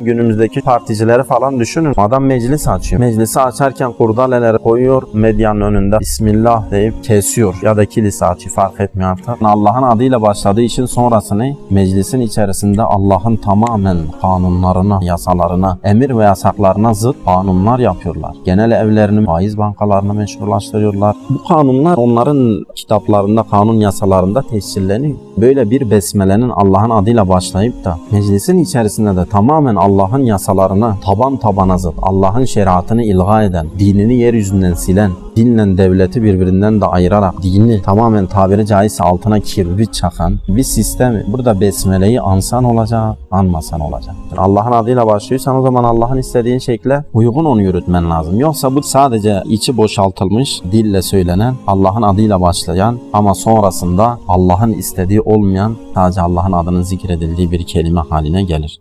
Günümüzdeki particileri falan düşünün. Adam meclis açıyor. Meclisi açarken kurdaleleri koyuyor. Medyanın önünde Bismillah deyip kesiyor. Ya da kilise açıyor fark etmiyor artık. Allah'ın adıyla başladığı için sonrası ne? Meclisin içerisinde Allah'ın tamamen kanunlarına, yasalarına, emir ve yasaklarına zıt kanunlar yapıyorlar. Genel evlerini faiz bankalarını meşrulaştırıyorlar. Bu kanunlar onların kitaplarında, kanun yasalarında tescilleniyor. Böyle bir besmelenin Allah'ın adıyla başlayıp da meclisin içerisinde de tamamen Allah'ın yasalarına taban tabana zıt, Allah'ın şeriatını ilga eden, dinini yeryüzünden silen, dinle devleti birbirinden de ayırarak dini tamamen tabiri caizse altına kirbit çakan bir sistemi. Burada besmeleyi ansan olacak, anmasan olacak. Allah'ın adıyla başlıyorsan o zaman Allah'ın istediğin şekle uygun onu yürütmen lazım. Yoksa bu sadece içi boşaltılmış, dille söylenen, Allah'ın adıyla başlayan ama sonrasında Allah'ın istediği olmayan sadece Allah'ın adının zikredildiği bir kelime haline gelir.